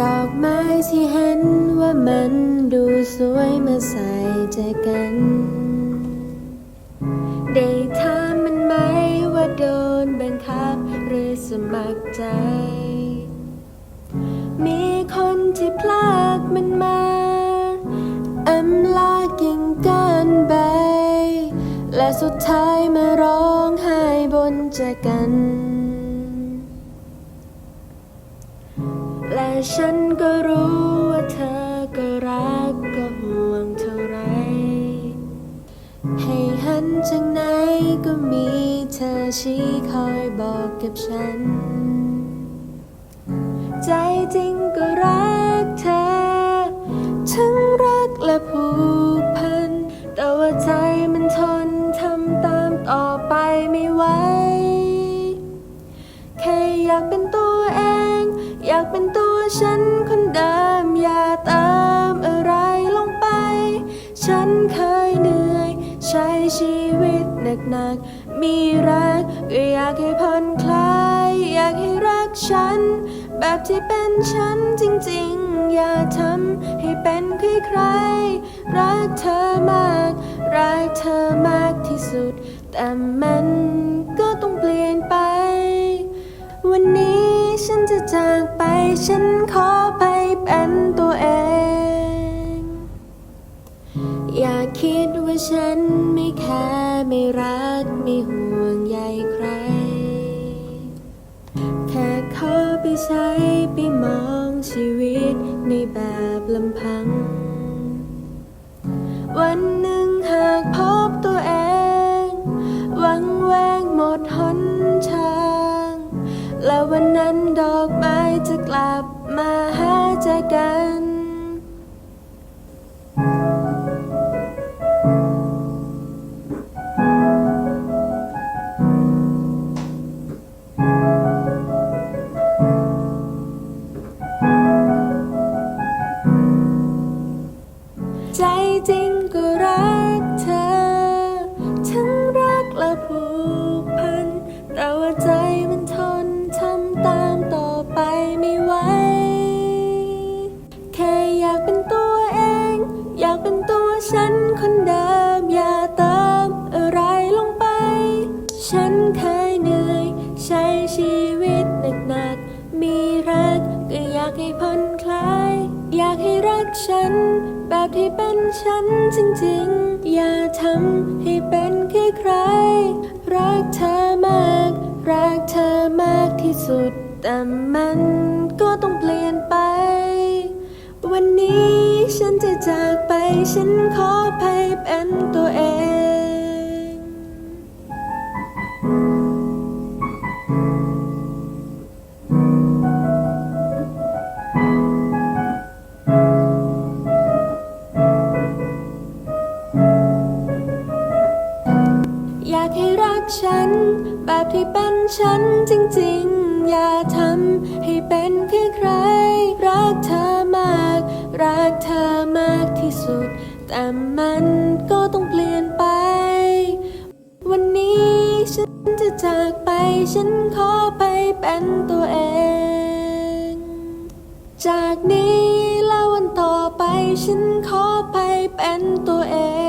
ดอกไม้ที่เห็นว่ามันดูสวยเมื่อใส่ใจกัน ได้ถามมันไหมว่าโดนบังคับหรือสมัครใจ มีคนที่พลากมันมาอำลากิ่งก้านใบ และสุดท้ายมาร้องไห้บนจากกัน และฉันก็รู้ว่าเธอก็รักก็ห่วงเท่าไร ให้หันจากไหนก็มีเธอชี้คอยบอกกับฉัน ใจจริงก็รักเธอ ทั้งรักและผูกพัน แต่ว่าใจมันทนทำตามต่อไปไม่ไหว แค่อยากเป็นตัวเอง อยากเป็นตัวฉันคนเดิม อย่าเติมอะไรลงไป ฉันเคยเหนื่อย ใช้ชีวิตหนักๆ มีรักก็อยากให้ผ่อนคลาย อยากให้รักฉัน แบบที่เป็นฉันจริงๆ อย่าทำให้เป็นใครๆรักเธอมาก รักเธอมากที่สุด แต่มันก็ต้องเปลี่ยนไป วันนี้ฉันจะจากไป ฉันขอไปเป็นตัวเอง อย่าคิดว่าฉันไม่แคร์ไม่รักไม่ห่วง ใช้ไปมองชีวิตในแบบลำพัง วันหนึ่งหากพบตัวเองหวังแวงหมดหนทาง และวันนั้นดอกไม้จะกลับมาหาใจกัน ให้ผ่อนคลาย อยากให้รักฉัน แบบที่เป็นฉันจริงๆ อย่าทำให้เป็นแค่ใคร รักเธอมาก รักเธอมากที่สุด แต่มันก็ต้องเปลี่ยนไป วันนี้ฉันจะจากไป ฉันขอไปเป็นตัวเอง ฉัน แบบที่เป็นฉันจริงๆ อย่าทำให้เป็นแค่ใคร รักเธอมาก รักเธอมากที่สุด แต่มันก็ต้องเปลี่ยนไป วันนี้ฉันจะจากไป ฉันขอไปเป็นตัวเอง จากนี้แล้ววันต่อไป ฉันขอไปเป็นตัวเอง